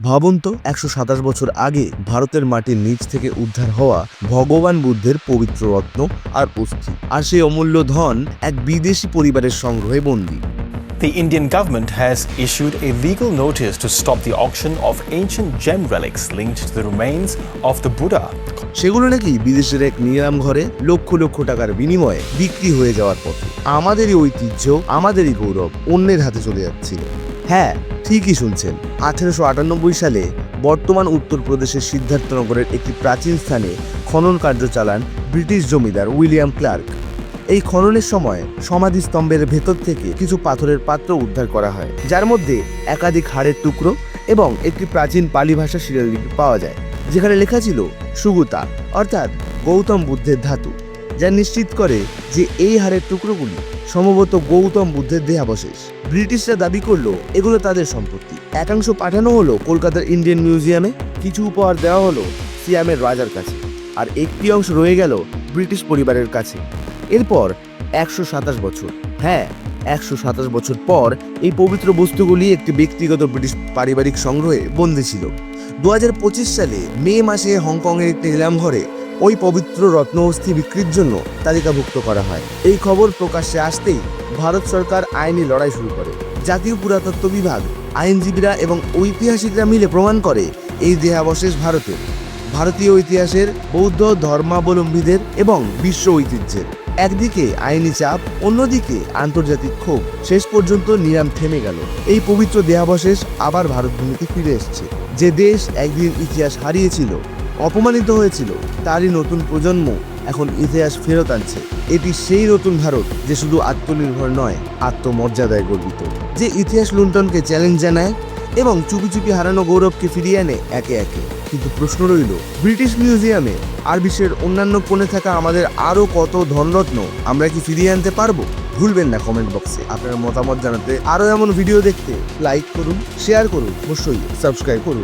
ভাবুন তো একশো সাতাশ বছর আগে ভারতের মাটির নিচ থেকে উদ্ধার হওয়া ভগবান বুদ্ধের পবিত্র রত্ন আর অস্থি। আর সেই অমূল্য ধন এক বিদেশি পরিবারের সংগ্রহে বন্দী। The Indian government has issued a legal notice to stop the auction of ancient gem relics linked to the remains of the Buddha. সেগুলো নাকি বিদেশের এক নিলাম ঘরে লক্ষ লক্ষ টাকার বিনিময়ে বিক্রি হয়ে যাওয়ার পথে। আমাদেরই ঐতিহ্য আমাদেরই গৌরব অন্যের হাতে চলে যাচ্ছিল। হ্যাঁ ঠিকই শুনছেন। আঠেরোশো আটানব্বই সালে বর্তমান উত্তরপ্রদেশের সিদ্ধার্থনগরের একটি প্রাচীন স্থানে খনন কার্য চালান ব্রিটিশ জমিদার উইলিয়াম ক্লার্ক। এই খননের সময় সমাধিস্তম্ভের ভেতর থেকে কিছু পাথরের পাত্র উদ্ধার করা হয়, যার মধ্যে একাধিক হাড়ের টুকরো এবং একটি প্রাচীন পালি ভাষা শিলালিপি পাওয়া যায়, যেখানে লেখা ছিল সুগুতা, অর্থাৎ গৌতম বুদ্ধের ধাতু। যা নিশ্চিত করে যে এই হাড়ের টুকরোগুলি সম্ভবত গৌতম বুদ্ধের দেহাবশেষ। ব্রিটিশরা দাবি করল এগুলো তাদের সম্পত্তি। একাংশ পাঠানো হলো কলকাতার ইন্ডিয়ান মিউজিয়ামে, কিছু উপহার দেওয়া হলো সিয়ামের রাজার কাছে, আর একটি অংশ রয়ে গেল ব্রিটিশ পরিবারের কাছে। এরপর একশো সাতাশ বছর হ্যাঁ একশো সাতাশ বছর পর এই পবিত্র বস্তুগুলি একটি ব্যক্তিগত ব্রিটিশ পারিবারিক সংগ্রহে বন্দী ছিল। দু হাজার পঁচিশ সালে মে মাসে হংকংয়ের একটি নিলাম ঘরে ওই পবিত্র রত্নহস্থি বিক্রির জন্য তালিকাভুক্ত করা হয়। এই খবর প্রকাশ্যে আসতেই ভারত সরকার আইনি লড়াই শুরু করে। জাতীয় পুরাতত্ত্ব বিভাগ, আইনজীবীরা এবং ঐতিহাসিকরা মিলে প্রমাণ করে এই দেহাবশেষ ভারতের ভারতীয় ইতিহাসের, বৌদ্ধ ধর্মাবলম্বীদের এবং বিশ্ব ঐতিহ্যের। একদিকে আইনি চাপ, অন্যদিকে আন্তর্জাতিক ক্ষোভ। শেষ পর্যন্ত নিরাম থেমে গেল। এই পবিত্র দেহাবশেষ আবার ভারত ভূমিতে ফিরে এসেছে। যে দেশ একদিন ইতিহাস হারিয়েছিল অপমানিত হয়েছিল। তারই নতুন প্রজন্ম এখন ইতিহাস ফেরত আনছে। এটি সেই নতুন ভারত যে শুধু আত্মনির্ভর নয়, আত্মমর্যাদায় গর্বিত। যে ইতিহাস লুণ্ঠনকে চ্যালেঞ্জ জানায় এবং চুপি চুপি হারানো গৌরবকে ফিরিয়ে আনে একে একে। কিন্তু প্রশ্ন রইল, ব্রিটিশ মিউজিয়ামে আর বিশ্বের অন্যান্য কোণে থাকা আমাদের আরও কত ধনরত্ন আমরা কি ফিরিয়ে আনতে পারব? ভুলবেন না কমেন্ট বক্সে আপনার মতামত জানাতে আরও এমন ভিডিও দেখতে লাইক করুন শেয়ার করুন, অবশ্যই সাবস্ক্রাইব করুন।